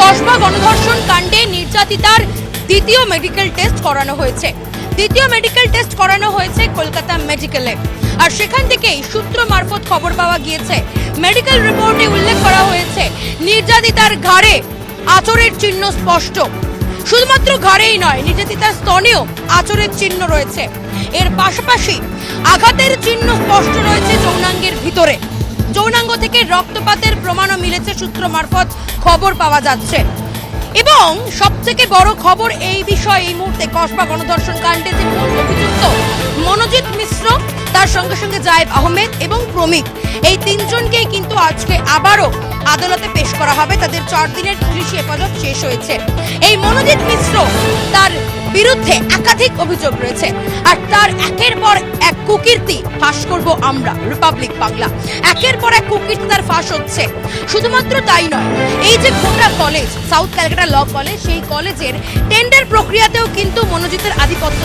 কসবা গণধর্ষণ কাণ্ডে নির্যাতিতার দ্বিতীয় মেডিকেল টেস্ট করানো হয়েছে। দ্বিতীয় মেডিকেল টেস্ট করানো হয়েছে কলকাতা মেডিকেলে আর সেখান থেকেই সূত্র মারফত খবর পাওয়া গিয়েছে মেডিকেল রিপোর্টে উল্লেখ করা হয়েছে, নির্যাতিতার ঘাড়ে আচরের চিহ্ন স্পষ্ট। শুধুমাত্র ঘাড়েই নয়, নির্যাতিতার স্তনেও আচরের চিহ্ন রয়েছে। এর পাশাপাশি আঘাতের চিহ্ন স্পষ্ট রয়েছে যৌনাঙ্গের ভিতরে। যৌনাঙ্গ থেকে রক্তপাতের প্রমাণও মিলেছে সূত্র মারফত খবর পাওয়া যাচ্ছে। এবং সব থেকে বড় খবর এই বিষয়ে এই মুহূর্তে কসবা গণধর্ষণ কাণ্ডে যে মূল অভিযুক্ত মনোজিৎ মিশ্র, তার সঙ্গে সঙ্গে জায়েদ আহমেদ এবং প্রমিক। এই তিনজনকেই কিন্তু আজকে আবারও আদালতে পেশ করা হবে। তাদের চার দিনের পুলিশি হেফাজত শেষ হয়েছে। এই মনোজিৎ মিশ্র তার বিরুদ্ধে একাধিক অভিযোগ রয়েছে। আর তার একের পর কুকীর্তি ফাঁস করব আমরা রিপাবলিক বাংলা। একের পর এক কুকীর্তি তার ফাঁস হচ্ছে। শুধুমাত্র তাই নয়, এই যে গোটা college south Calcutta law college সেই কলেজের টেন্ডার প্রক্রিয়াতেও কিন্তু মনোজিতের আধিপত্য